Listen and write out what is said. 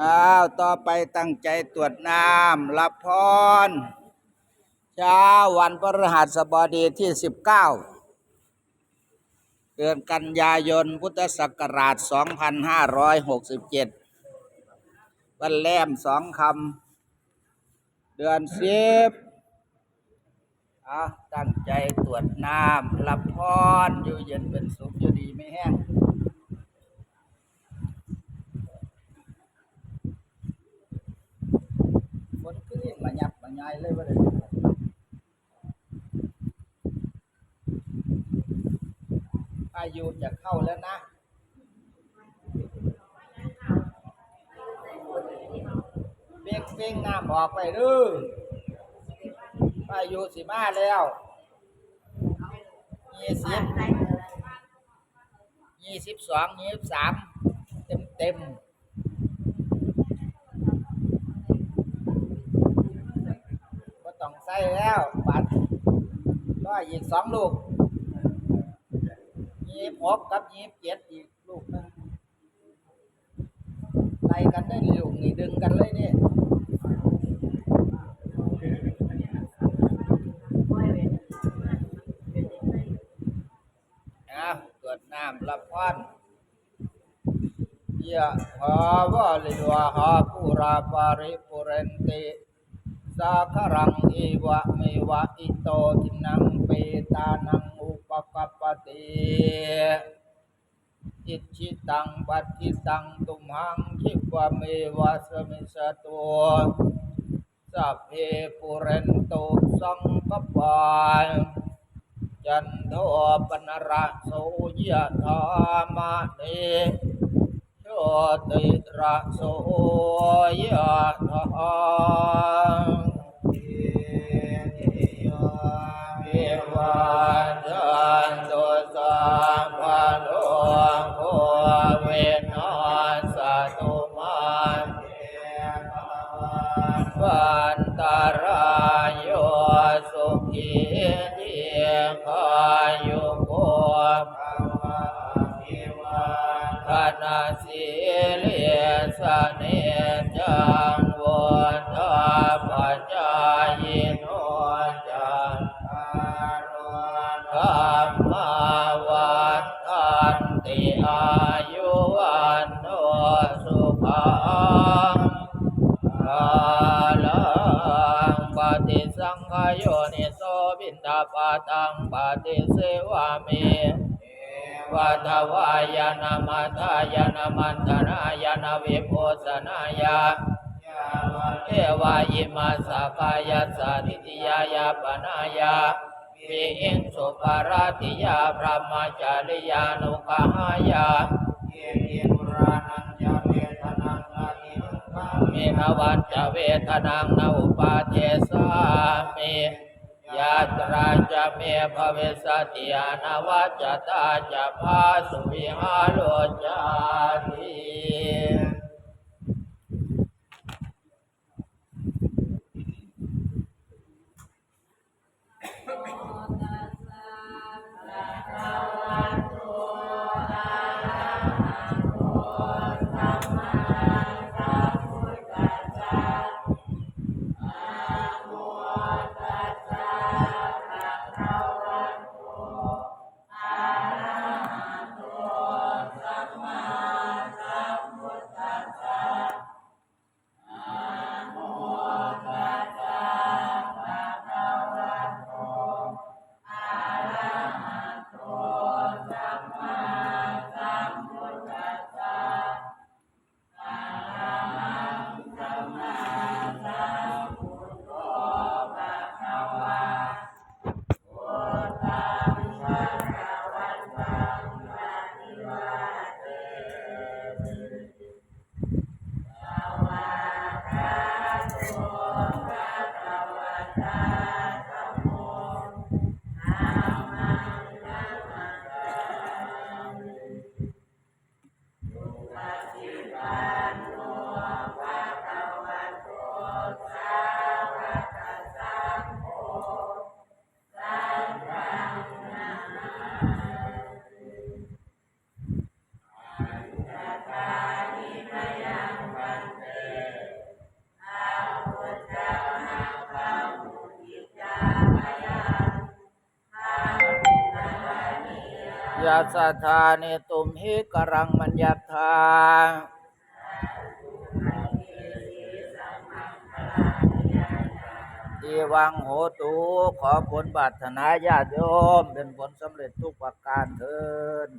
อ้าว ต่อไปตั้งใจตรวจน้ำรับพรเช้าวันพฤหัสบดีที่ 19 เดือนกันยายนพุทธศักราช 2567 วันแรมสองคำ เดือนสิบอะตั้งใจตรวจน้ำรับพรอยู่เย็นเป็นสุขอยู่ดีไม่แห้ง ฝนขึ้นมา หยับมาใหญ่เลยว่าเลยอายุจะเข้าแล้วนะเบ่งเบ่งน้ำออกไปเด้ออายุสิมาแล้วยี่สิบยี่สิบสองยี่สิบสามเต็มเต็ม ๆก็ต้องใส่แล้วบัตรก็อีกสองลูกยีบหกกับยีบเจ็ดอีกลูกนึงไล่กันได้ลูกนี่ดึงกันเลยเนี่นะตรวจน้ำรับพรยะหาวะลิวะหาปุราปาริปุเรนติ สาครังเอวะเมวะอิโตทินังเปตานังอุปกัปปติอิชิตังปัฏฐิตังตุมหังคิปะเมวะสมิสตุสัพเพปุเรนตุสังกปายจันโทปนระโสยะธามะเนโชติระโสยธา วันตารายโยสุขีทีขายุโกภวะภิวาคณะสีเลสเนจังวุฒาปัจจายโนจันทารุธรรมวันตันติอายุวันโนสุขังกาลังป ฏิสังขโยนิโสบินดาปาตังปฏิเสวามิวัฏวายานามัทายานามันตรายานาวิโพสนายาเอวายิมาสกายาสาธิติยายาปนายาวิอินสุปาราติยาพระมาจาริยานุกหายาเยติมุรานัญจเวทนังนาทิเมนวัจเวทนังนาอุปาเทส ยาตราจะเม Bye. ยานวัจตาจะพาสุวิหาโลจาติสัสสะทานิตุมหิกรังมัญญาธาอีวังโหตูขอผลบัตนาญาติโยม เป็นผลสำเร็จทุกประการเถิน